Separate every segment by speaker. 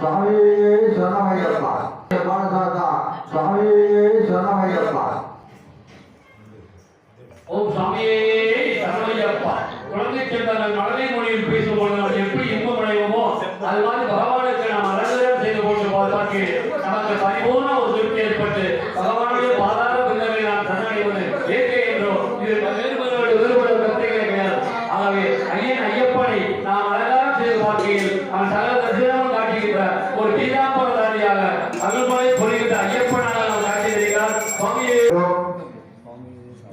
Speaker 1: சுவாமி சரணமையப்பா. பாலசாத்தா சுவாமி சரணமையப்பா.
Speaker 2: ஓம் சாமியே சரணையப்பா குழந்தை செல்வங்கள் மழலை மொழியில் பேசும்போது நாம் எப்படி இன்பம் அடைவோமோ அது மாதிரி பகவானுக்கு நாம் அலங்காரம் செய்து கொண்டு போவதற்கு நமக்கு பரிபூர்ண ஒரு திருப்தி ஏற்பட்டு பகவானுடைய பாதார பின்னரை நாம் சரணடைவது என்றோ இது வேறுபடுவது வேறுபட கிடையாது. ஆகவே ஐயன் ஐயப்பனை நாம் அலங்காரம் செய்து பார்க்கையில் அவன் சகல தரிசனம் ஒரு பீதாம்பரதாரியாக அருள்மலை பொழிகின்ற ஐயப்பனாக நாம் சுவாமியே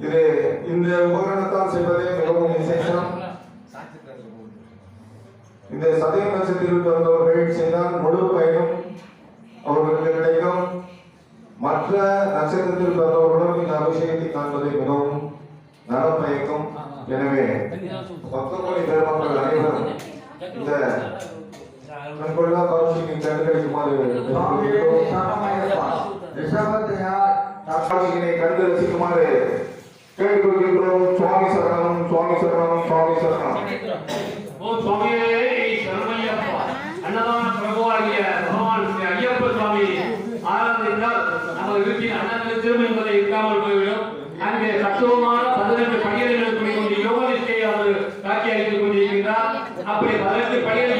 Speaker 3: இது இந்த உபகரணத்தால் செய்வதே மிகவும் விசேஷம். இந்த சதய நட்சத்திரத்தில் பிறந்தவர்கள் செய்தால் முழு பயனும் அவர்களுக்கு கிடைக்கும். மற்ற நட்சத்திரத்தில் பிறந்தவர்களும் இந்த அபிஷேகத்தை காண்பது மிகவும் நலம் பயக்கும் எனவே பக்தமொழி பெருமக்கள் அனைவரும் இந்த கண்கொள்ளா காட்சிக்கு கண்டுகளிக்குமாறு சுவாமி கேட்டுக்கொள்கின்றோம் சரணம் சுவாமி சரணம் சுவாமி சரணம்
Speaker 2: ஓ சுவாமியே சரணையப்பா அன்னதான பிரபுவாகிய பகவான் ஸ்ரீ ஐயப்ப சுவாமி ஆராதித்தால் நமது வீட்டில் அன்னங்கள் திரும்ப என்பதை இருக்காமல் போய்விடும் அங்கே தத்துவமான பதினெட்டு கொண்டு யோக நிஷ்டையை அவர் காட்சி அளித்துக் கொண்டிருக்கின்றார் அப்படி பதினெட்டு முன்னால்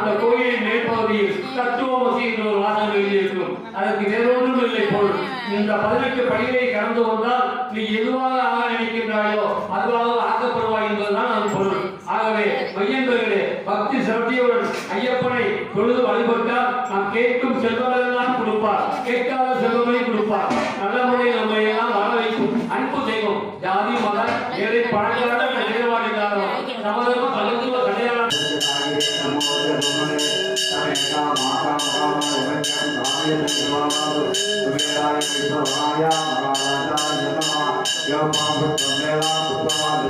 Speaker 2: அந்த கோயிலின் மேற்பகுதியில் தத்துவமசி என்ற ஒரு வாசகம் எழுதியிருக்கும். அதற்கு வேறொன்றும் இல்லை பொருள் இந்த பதினெட்டு படிகளை கடந்து கொண்டால் நீ எதுவாக ஆக நினைக்கின்றாயோ அதுவாக ஆக்கப்படுவாய் என்பதுதான் அது பொருள். ஆகவே மையங்களே பக்தி சிரத்தையுடன் ஐயப்பனை தொழுது வழிபட்டால் நாம் கேட்கும் செல்வங்களெல்லாம் கொடுப்பார். கேட்காத செல்வங்களை கொடுப்பார். நல்ல முறை நம்மை எல்லாம் வாழ வைக்கும். அன்பு செய்வோம் ஜாதி மத ஏழை பழங்கால
Speaker 4: मातामहाय वेदाय विष्णवाय महाराजाय नमः योमाभृतमेलाभृतवान्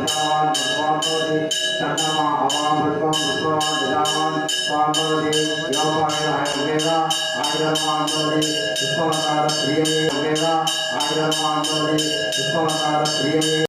Speaker 4: स्वामोदे तन्नमः अमाभृतं भृतवान् ददावान् स्वामोदे योमायणाय वेदा आयुर्मान्दोदे विश्ववकार प्रिये वेदा आयुर्मान्दोदे विश्ववकार प्रिये